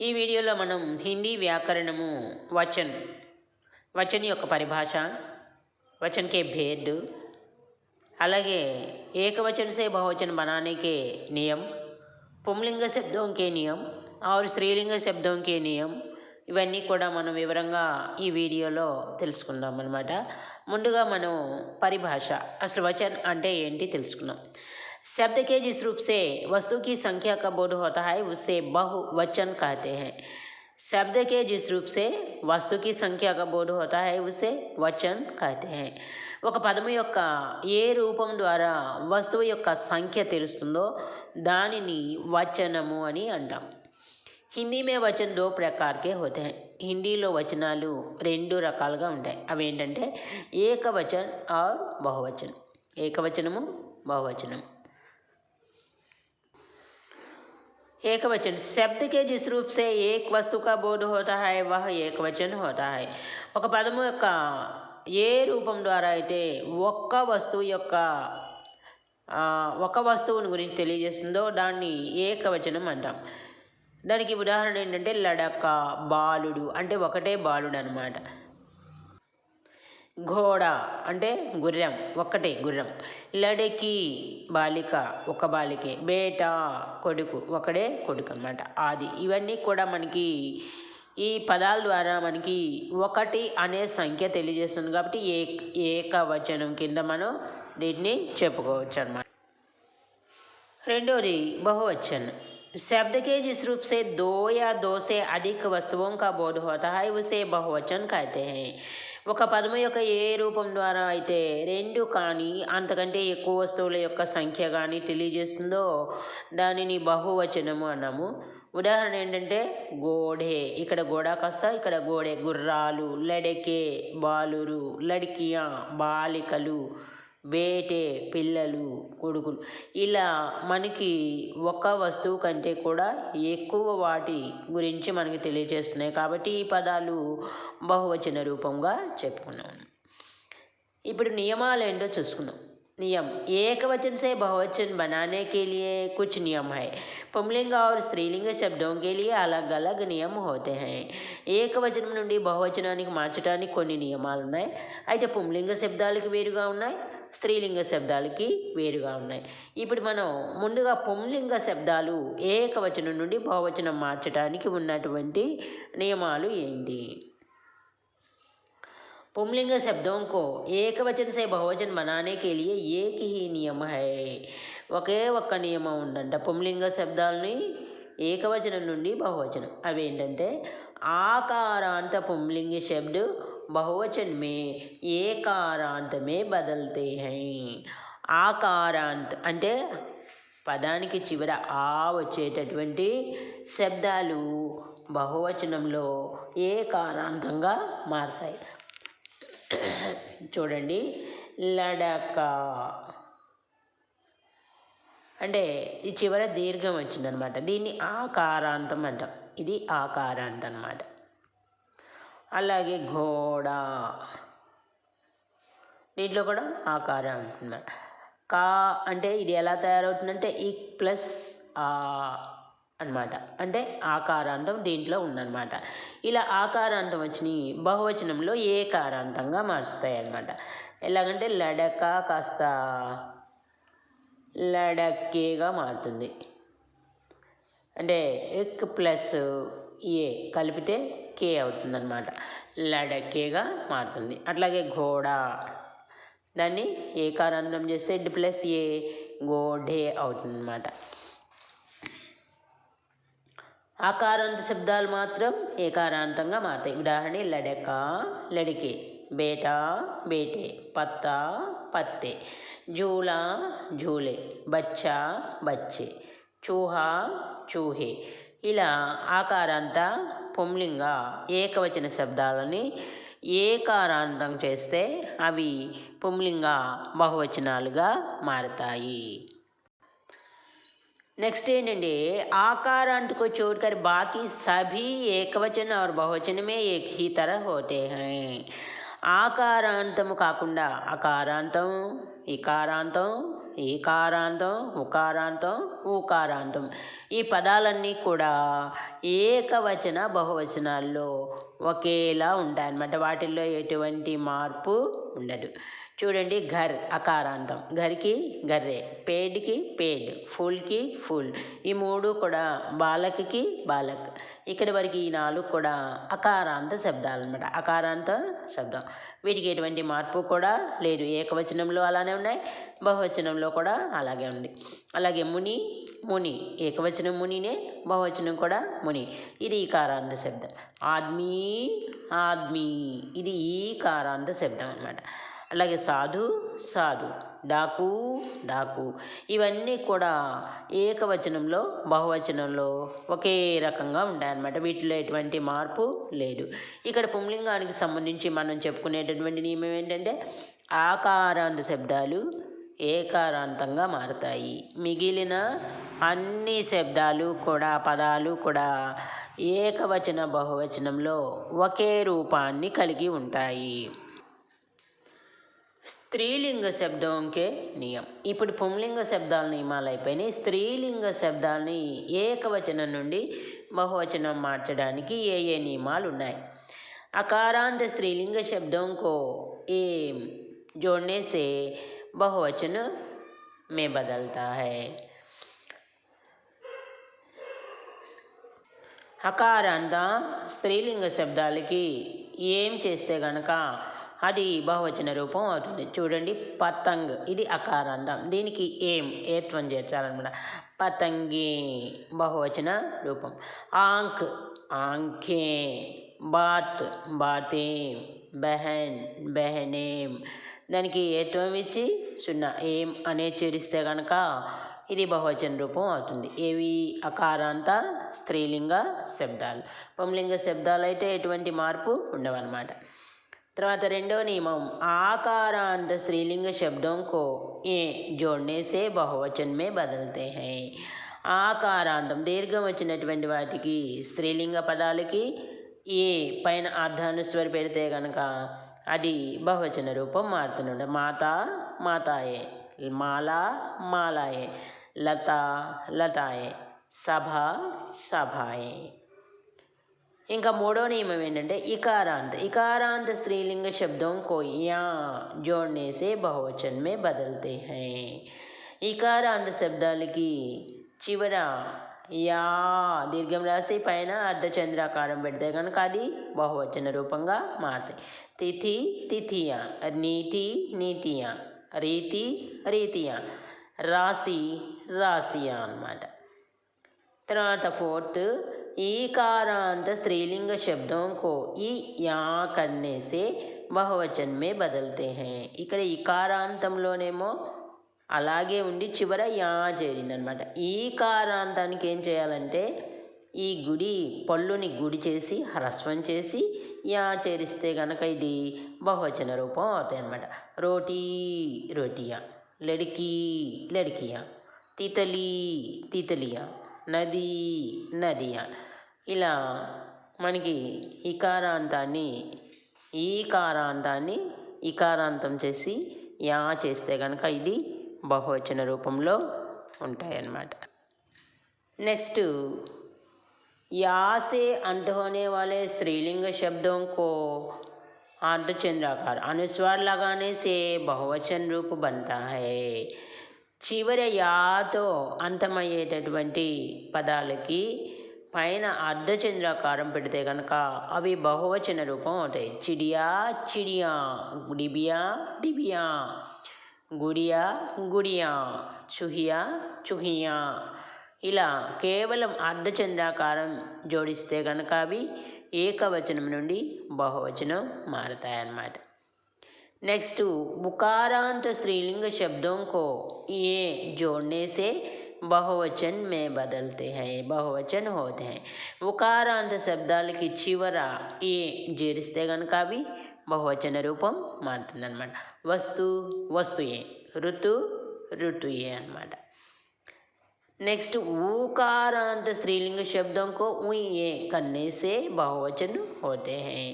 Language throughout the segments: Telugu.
ఈ వీడియోలో మనం హిందీ వ్యాకరణము వచన్ వచన్ యొక్క పరిభాష వచన్కే భేద్ అలాగే ఏకవచనసే బహువచన బనానికే నియం పుంలింగ శబ్దంకే నియం ఆరు స్త్రీలింగ శబ్దంకే నియం ఇవన్నీ కూడా మనం వివరంగా ఈ వీడియోలో తెలుసుకుందాం అనమాట ముందుగా మనం పరిభాష అసలు వచన్ అంటే ఏంటి తెలుసుకున్నాం शब्द के जिस रूप से वस्तु की संख्या का बोध होता है उसे बहुवचन कहते हैं शब्द के जिस रूप से వస్తు की సంఖ్య का बोध होता है उसे वचन कहते हैं ఒక పదము యొక్క ఏ రూపం ద్వారా వస్తువు యొక్క సంఖ్య తెలుస్తుందో దానిని వచనము అని అంటాం హిందీ మే వచన్ దో ప్రకార్కే హోతే హై హిందీలో వచనాలు రెండు రకాలుగా ఉంటాయి అవి ఏంటంటే ఏకవచన్ ఆర్ బహువచన్ ఏకవచనము బహువచనం एक वचन शब्द के जिस रूप से एक वस्तु का बोध होता है वह एक वचन होता है। ఒక పదము యొక్క ఏ రూపం ద్వారా అయితే ఒక్క వస్తువు యొక్క ఒక వస్తువుని గురించి తెలియజేస్తుందో దాన్ని ఏకవచనం అంటాం. దానికి ఉదాహరణ ఏంటంటే లడక బాలుడు అంటే ఒకటే బాలుడు అనమాట ఘోడ అంటే గుర్రం ఒక్కటే గుర్రం లడకి బాలిక ఒక బాలికే బేట కొడుకు ఒకడే కొడుకు అనమాట ఆది ఇవన్నీ కూడా మనకి ఈ పదాల ద్వారా మనకి ఒకటి అనే సంఖ్య తెలియజేస్తుంది కాబట్టి ఏక ఏకవచనం కింద మనం దీన్ని చెప్పుకోవచ్చు అనమాట రెండోది बहुवचन शब्द के जिस रूप से दो या दो से अधिक वस्तुओं का बोध होता है उसे बहुवचन कहते हैं ఒక పదము యొక్క ఏ రూపం ద్వారా అయితే రెండు కానీ అంతకంటే ఎక్కువ వస్తువుల యొక్క సంఖ్య కానీ తెలియజేస్తుందో దానిని బహువచనము అన్నాము. ఉదాహరణ ఏంటంటే గోడే. ఇక్కడ గోడ కాస్త ఇక్కడ గోడే. గుర్రాలు లడకే బాలురు లడికియా బాలికలు బేటే పిల్లలు కొడుకులు ఇలా మనకి ఒక వస్తువు కంటే కూడా ఎక్కువ వాటి గురించి మనకి తెలియజేస్తున్నాయి కాబట్టి ఈ పదాలు బహువచన రూపంగా చెప్పుకున్నాం ఇప్పుడు నియమాలు ఏంటో చూసుకుందాం नियम एक वचन से बहुवचन बनाने के लिए कुछ नियम है पुमलिंग और स्त्रीलिंग शब्दों के लिए अलग अलग नियम होते हैं ఏకవచనం నుండి బహువచనానికి మార్చడానికి కొన్ని నియమాలు ఉన్నాయి అయితే పుంలింగ శబ్దాలకి వేరుగా ఉన్నాయి స్త్రీలింగ శబ్దాలకి వేరుగా ఉన్నాయి. ఇప్పుడు మనం ముందుగా పుంలింగ శబ్దాలు ఏకవచనం నుండి బహువచనం మార్చడానికి ఉన్నటువంటి నియమాలు ఏంటి? పుంలింగ శబ్దం కో एक సే से बहुवचन बनाने के लिए एक ఒకే ఒక్క నియమం ఉందంట పుంలింగ శబ్దాలని ఏకవచనం నుండి బహువచనం. అవేంటంటే ఆకారాంత పుంలింగ శబ్దం बहुवचन में ఏకారాంత మే బదల్తే హై ఆకారాంత్ అంటే పదానికి చివర ఆ వచ్చేటటువంటి శబ్దాలు బహువచనంలో ఏకారాంతంగా మారుతాయి చూడండి లడక అంటే ఈ చివర దీర్ఘం వచ్చిందనమాట దీన్ని ఆకారాంతం అంటాం ఇది ఆకారాంతం అనమాట అలాగే ఘోడ. దీంట్లో కూడా ఆకారం అన్నమాట కా అంటే ఇది ఎలా తయారవుతుందంటే ఇక్ ప్లస్ ఆ అనమాట అంటే ఆకారాంతం దీంట్లో ఉందన్నమాట. ఇలా ఆకారాంతం వచ్చి బహువచనంలో ఏకారాంతంగా మారుస్తాయి అన్నమాట ఎలాగంటే లడక కాస్త లడకేగా మారుతుంది. అంటే ఎక్ ప్లస్ ఏ కలిపితే కే అవుతుందన్నమాట. లడకేగా మారుతుంది. అట్లాగే ఘోడ. దాన్ని ఏకారాంతం చేస్తే డి ప్లస్ ఏ గోడే అవుతుందన్నమాట. ఆకారాంత శబ్దాలు మాత్రం ఏకారాంతంగా మారుతాయి. ఉదాహరణ లడక లడికే బేటా బేటే పత్త పత్తే. జూలా జూలే బచ్చా బచ్చే. చూహా చూహే. ఇలా ఆకారాంత పుంలింగ ఏకవచన శబ్దాలని ఏకారాంతం చేస్తే అవి పుంలింగ బహువచనాలుగా మారతాయి नेक्स्ट ఏంటంటే आकारांत को छोड़कर बाकी सभी एकवचन और बहुवचन में एक ही तरह होते हैं ఆకారాంతము కాకుండా అకారాంతం ఇకారాంతం ఈకారాంతం ఉకారాంతం ఊకారాంతం. ఈ పదాలన్నీ కూడా ఏకవచన బహువచనాల్లో ఒకేలా ఉంటాయన్నమాట. వాటిల్లో ఎటువంటి మార్పు ఉండదు. చూడండి ఘర్ అకారాంతం. ఘర్కి గర్రే పేడ్కి పేడ్ ఫుల్కి ఫుల్. ఈ మూడు కూడా బాలక్కి బాలక్. ఇక్కడి వరకు ఈ నాలుగు కూడా అకారాంత శబ్దాలు అనమాట అకారాంత శబ్దం. వీటికి ఎటువంటి మార్పు కూడా లేదు. ఏకవచనంలో అలానే ఉన్నాయి. బహువచనంలో కూడా అలాగే ఉంది. అలాగే ముని ముని. ఏకవచనం మునినే బహువచనం కూడా ముని. ఇది ఈ కారాంత శబ్దం. ఆద్మీ ఆద్మీ. ఇది ఈ కారాంత శబ్దం అనమాట అలాగే సాధు సాధు డాకు డాకు. ఇవన్నీ కూడా ఏకవచనంలో బహువచనంలో ఒకే రకంగా ఉంటాయన్నమాట. వీటిలో ఎటువంటి మార్పు లేదు. ఇక్కడ పుంలింగానికి సంబంధించి మనం చెప్పుకునేటటువంటి నియమం ఏంటంటే ఆకారాంత శబ్దాలు ఏకారాంతంగా మారుతాయి. మిగిలిన అన్ని శబ్దాలు కూడా పదాలు కూడా ఏకవచన బహువచనంలో ఒకే రూపాన్ని కలిగి ఉంటాయి. స్త్రీలింగ శబ్దంకే నియం ఇప్పుడు పుంలింగ శబ్దాల నియమాలు అయిపోయినాయి స్త్రీలింగ శబ్దాలని ఏకవచనం నుండి బహువచనం మార్చడానికి ఏ ఏ నియమాలు ఉన్నాయి अकारांत स्त्रीलिंग शब्दों को एम जोड़ने से बहुवचन में बदलता है అకారాంత స్త్రీలింగ శబ్దాలకి ఏం చేస్తే గనక అది బహువచన రూపం అవుతుంది చూడండి పతంగ్. ఇది అకారాంతం. దీనికి ఏం ఏత్వం చేర్చాలన్నమాట పతంగి బహువచన రూపం. ఆంక్. ఆంఖే బాత్. బాతే. బెహన్. బెహనేం దానికి ఏత్వం ఇచ్చి? సున్నా. ఏం అనే చేరిస్తే కనుక ఇది బహువచన రూపం అవుతుంది. ఏవి? అకారాంత స్త్రీలింగ శబ్దాలు. పుంలింగ శబ్దాలు అయితే ఎటువంటి మార్పు ఉండవన్నమాట. తర్వాత రెండో నియమం आकारांत स्त्रीलिंग शब्दों को ए जोड़ने से बहुवचन में बदलते हैं ఆకారాంతం దీర్ఘం వచ్చినటువంటి వాటికి స్త్రీలింగ పదాలకి ఏ పైన అర్ధానుస్వర పెడితే కనుక అది బహువచన రూపం మారుతుండ మాత మాతాయే మాల మాలాయే లత లతాయే సభ సభాయే इंका मूडो नियमेंटे इकारांत इकारांत स्त्रीलिंग शब्दों को या जोड़ने से बहुवचन में बदलते हैं। इकारांत शब्दाल की चिवरा या दीर्घम राशि पैन अर्धचंद्राकार पड़ते कभी बहुवचन रूप में मारते। है तिथि, तिथिया, नीति, नीतिया, रीति, रीतिया, राशि, राशिया अन्ट తర్వాత फोर्थ ईकारांत स्त्रीलिंग शब्दों को ई या करने से బహువచన్ మే బదల్తే హే ఇక్కడ ఇకారాంతంలోనేమో అలాగే ఉండి చివర యా చేరిందనమాట ఈ కారాంతానికి ఏం చేయాలంటే ఈ గుడి పళ్ళుని గుడి చేసి హ్రస్వం చేసి యా చేరిస్తే గనక ఇది బహువచన రూపం అవుతాయి అనమాట రోటీ రోటియా లడికి లడికియా తితలి తితలియా నది నదియా ఇలా మనకి ఇకారాంతాన్ని ఈకారాంతాన్ని ఇకారాంతం చేసి యా చేస్తే కనుక ఇది బహువచన రూపంలో ఉంటాయన్నమాట నెక్స్ట్ या से अंत होने वाले स्त्रीलिंग शब्दों को अर्धचंद्राकार अनुस्वार लगाने से बहुवचन रूप बनता है చివరి యాతో అంతమయ్యేటటువంటి పదాలకి పైన అర్ధచంద్రాకారం పెడితే కనుక అవి బహువచన రూపం అవుతాయి. చిడియా చిడియా డిబియా డిబియా గుడియా గుడియా చుహియా చుహియా. ఇలా కేవలం అర్ధచంద్రాకారం జోడిస్తే కనుక అవి ఏకవచనం నుండి బహువచనం మారతాయన్నమాట. नेक्स्ट बुकारांत स्त्रीलिंग शब्दों को ये जोड़ने से बहुवचन में बदलते हैं बहुवचन होते हैं ఉకారాంత శబ్దాలకి చివర ఏ చేరిస్తే కనుక అవి బహువచన రూపం మారుతుందన్నమాట వస్తు వస్తుయే ఋతు ఋతుయే అన్నమాట नेक्स्ट ऊकारांत स्त्रीलिंग शब्दों को उये करने से बहुवचन होते हैं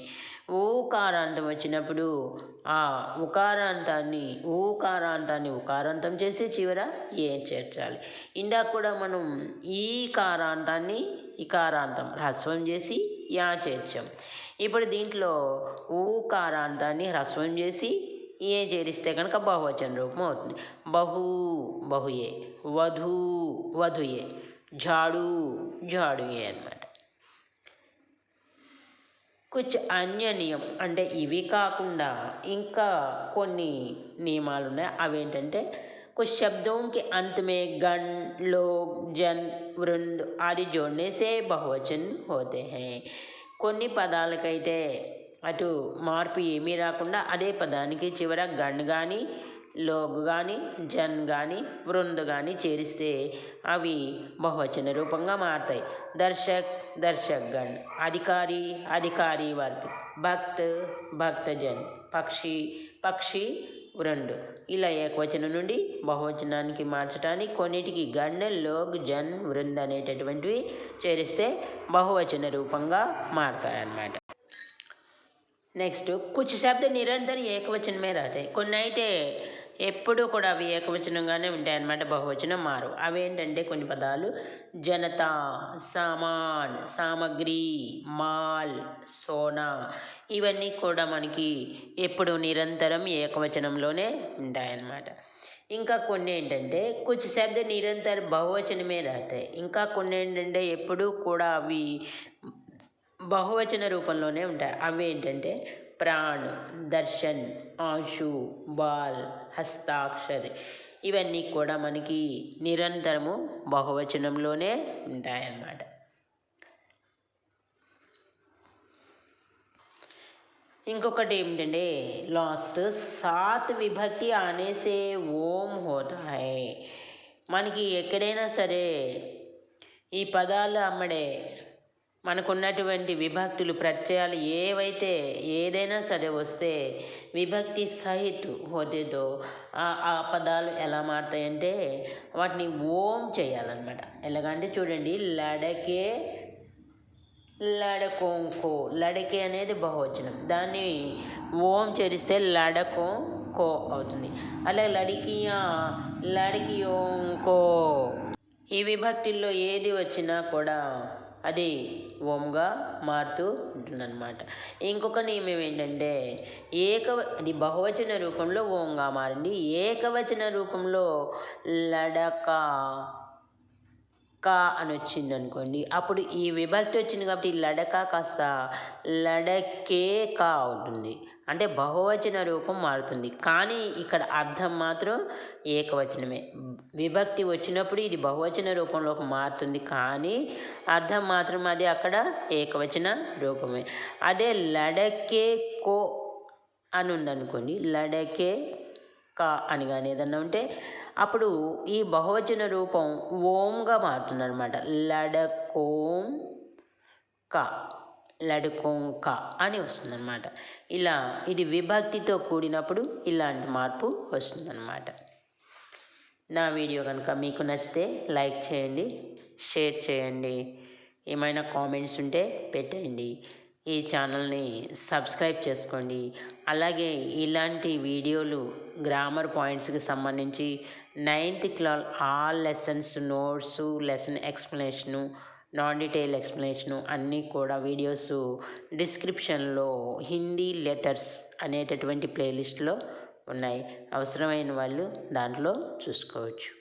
ఓకారాంతం వచ్చినప్పుడు ఆ ఉకారాంతాన్ని ఓకారాంతాన్ని ఉకారాంతం చేసి చివర ఏ చేర్చాలి? ఇందాక కూడా మనం ఈ కారాంతాన్ని ఇకారాంతం హ్రస్వం చేసి యా చేర్చాం. ఇప్పుడు దీంట్లో ఊకారాంతాన్ని హ్రస్వం చేసి ఏ చేరిస్తే కనుక బహువచన రూపం అవుతుంది. బహు బహుయే వధూ వధుయే జాడు జాడుయే అనమాట కుచ్ అన్య నియం అంటే ఇవి కాకుండా ఇంకా కొన్ని నియమాలు ఉన్నాయి అవేంటంటే कुछ शब्दों के अंत में गण लोग जन वृंद आदि जोड़ने से बहुवचन होते हैं కొన్ని పదాలకైతే అటు మార్పు ఏమీ రాకుండా అదే పదానికి చివర గణ్ కానీ లోగ్ కానీ జన్ కానీ వృందు కానీ చేరిస్తే అవి బహువచన రూపంగా మారుతాయి. దర్శక్ దర్శక్ గణ్ అధికారి అధికారి వర్గ్ భక్త్ భక్తజన్ పక్షి పక్షి వృండు ఇలా ఏకవచనం నుండి బహువచనానికి మార్చడానికి కొన్నిటికి గణ్ లోగ్ జన్ వృంద్ అనేటటువంటివి చేరిస్తే బహువచన రూపంగా మారుతాయి అన్నమాట నెక్స్ట్ కుచ్ శబ్ద నిరంతరం ఏకవచనమే రాతాయి. కొన్ని అయితే ఎప్పుడూ కూడా అవి ఏకవచనంగానే ఉంటాయి అన్నమాట బహువచనం మారు. అవేంటంటే కొన్ని పదాలు జనతా సామాన్ సామగ్రి మాల్ సోనా ఇవన్నీ కూడా మనకి ఎప్పుడు నిరంతరం ఏకవచనంలోనే ఉంటాయన్నమాట. ఇంకా కొన్ని ఏంటంటే కొంచెం శబ్ద నిరంతర బహువచనమే రాస్తాయి. ఇంకా కొన్ని ఏంటంటే ఎప్పుడూ కూడా అవి బహువచన రూపంలోనే ఉంటాయి. అవి ఏంటంటే ప్రాణ్ దర్శన్ ఆశు బాల్ హస్తాక్షర్. ఇవన్నీ కూడా మనకి నిరంతరము బహువచనంలోనే ఉంటాయన్నమాట. ఇంకొకటి ఏమిటంటే లాస్ట్ సాత్ విభక్తి అనేసే ఓం హోతా మనకి ఎక్కడైనా సరే ఈ పదాలు అమ్మడే మనకున్నటువంటి విభక్తులు ప్రత్యయాలు ఏవైతే ఏదైనా సరే వస్తే విభక్తి సహిత్ హోదేదో ఆ పదాలు ఎలా మారుతాయంటే వాటిని ఓం చేయాలన్నమాట. ఎలాగంటే చూడండి లడకే లడకోంకో. లడకే అనేది బహువచనం. దాన్ని ఓం చేరిస్తే లడకో కో అవుతుంది. అలాగే లడికియా లడికియోంకో. ఈ విభక్తిల్లో ఏది వచ్చినా కూడా అది ఓంగా మారుతూ ఉంటుందన్నమాట. ఇంకొక నియమం ఏంటంటే ఏక అది బహువచన రూపంలో ఓంగా మారింది. ఏకవచన రూపంలో లడక క అని వచ్చింది అనుకోండి అప్పుడు ఈ విభక్తి వచ్చింది కాబట్టి లడక కాస్త లడకే కా అవుతుంది అంటే బహువచన రూపం మారుతుంది. కానీ ఇక్కడ అర్థం మాత్రం ఏకవచనమే. విభక్తి వచ్చినప్పుడు ఇది బహువచన రూపంలోకి మారుతుంది. కానీ అర్థం మాత్రం అది అక్కడ ఏకవచన రూపమే. అదే లడకే కో అని ఉందనుకోండి లడకే కా అని కానీ ఏదన్నా ఉంటే అప్పుడు ఈ బహువచన రూపం ఓంగా మారుతుందనమాట లడకోం క లడుకోం క అని వస్తుందన్నమాట. ఇలా ఇది విభక్తితో కూడినప్పుడు ఇలాంటి మార్పు వస్తుందన్నమాట. నా వీడియో కనుక మీకు నచ్చితే లైక్ చేయండి షేర్ చేయండి. ఏమైనా కామెంట్స్ ఉంటే పెట్టండి. ఈ ఛానల్ని సబ్స్క్రైబ్ చేసుకోండి. అలాగే ఇలాంటి వీడియోలు గ్రామర్ పాయింట్స్కి సంబంధించి ninth class all lessons notes lesson explanation non detail explanation అన్నీ కూడా వీడియోస్ డిస్క్రిప్షన్లో హిందీ లెటర్స్ అనేటటువంటి ప్లేలిస్ట్లో ఉన్నాయి. అవసరమైన వాళ్ళు దాంట్లో చూసుకోవచ్చు.